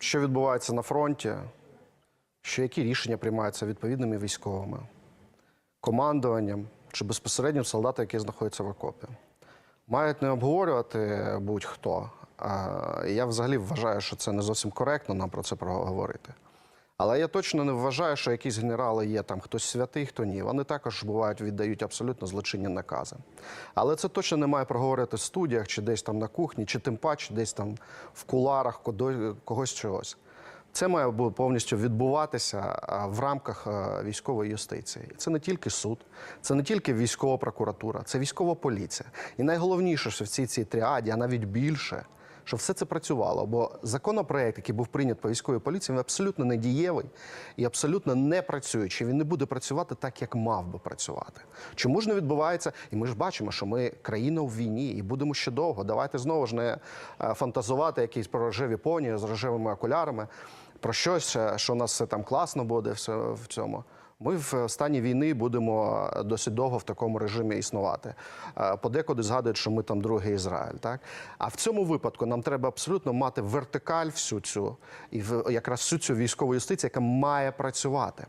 що відбувається на фронті, що які рішення приймаються відповідними військовими, командуванням чи безпосередньо солдати, які знаходяться в окопі. Мають не обговорювати будь-хто. Я взагалі вважаю, що це не зовсім коректно нам про це проговорити. Але я точно не вважаю, що якісь генерали є там хтось святий, хто ні. Вони також бувають, віддають абсолютно злочинні накази. Але це точно не має проговорити в студіях, чи десь там на кухні, чи тим паче десь там в куларах когось чогось. Це має повністю відбуватися в рамках військової юстиції. Це не тільки суд, це не тільки військова прокуратура, це військова поліція. І найголовніше, що в цій цій тріаді, а навіть більше, що все це працювало. Бо законопроект, який був прийнят по військовій поліції, він абсолютно недієвий і абсолютно не працюючий. Він не буде працювати так, як мав би працювати. Чому ж не відбувається? І ми ж бачимо, що ми країна в війні і будемо ще довго. Давайте знову ж не е, фантазувати якісь про рожеві поні з рожевими окулярами, про щось, е, що у нас все там класно буде все в цьому. Ми в стані війни будемо досить довго в такому режимі існувати. Е, Подекуди згадують, що ми там другий Ізраїль. Так? А в цьому випадку нам треба абсолютно мати вертикаль всю цю і якраз всю цю військову юстицію, яка має працювати.